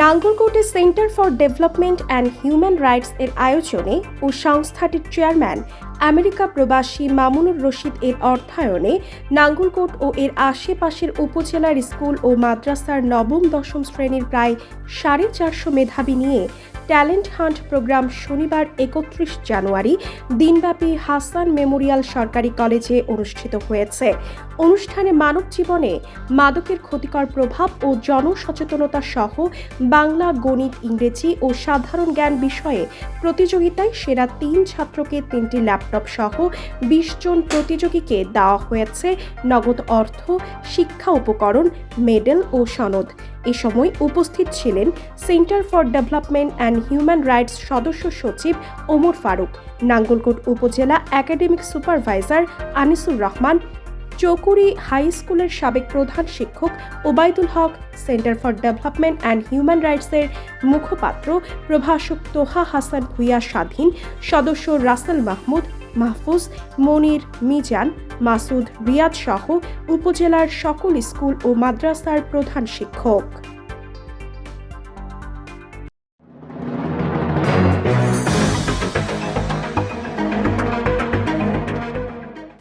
নাঙ্গলকোটে centre for development and human rights এর আয়োজনে ও সংস্থাটির চেয়ারম্যান আমেরিকা প্রবাসী মামুনুর রশিদ এর অর্থায়নে নাঙ্গলকোট ও এর আশেপাশের উপজেলার স্কুল ও মাদ্রাসার নবম, দশম শ্রেণির প্রায় সাড়ে চারশো মেধাবী নিয়ে ট্যালেন্ট হান্ট প্রোগ্রাম শনিবার একত্রিশ জানুয়ারি দিনব্যাপী হাসান মেমোরিয়াল সরকারি কলেজে অনুষ্ঠিত হয়েছে। অনুষ্ঠানে মানব জীবনে মাদকের ক্ষতিকর প্রভাব ও জনসচেতনতা সহ বাংলা, গণিত, ইংরেজি ও সাধারণ জ্ঞান বিষয়ে প্রতিযোগিতায় সেরা তিন ছাত্রকে তিনটি ল্যাপটপ সহ বিশ জন প্রতিযোগীকে দেওয়া হয়েছে নগদ অর্থ, শিক্ষা উপকরণ, মেডেল ও সনদ। এ সময় উপস্থিত ছিলেন centre for development and human rights সদস্য সচিব ওমর ফারুক, নাঙ্গলকোট উপজেলা academic supervisor Anisur Rahman Chowkuri high স্কুলের সাবেক প্রধান শিক্ষক Obaidul Haque, centre for development and human রাইটসের মুখপাত্র প্রভাষক তোহা হাসান ভুইয়া স্বাধীন, সদস্য রাসেল মাহমুদ মাহফুজ মনির মিজান মাসুদ রিয়াদ সহ উপজেলার সকল স্কুল ও মাদ্রাসার প্রধান শিক্ষক।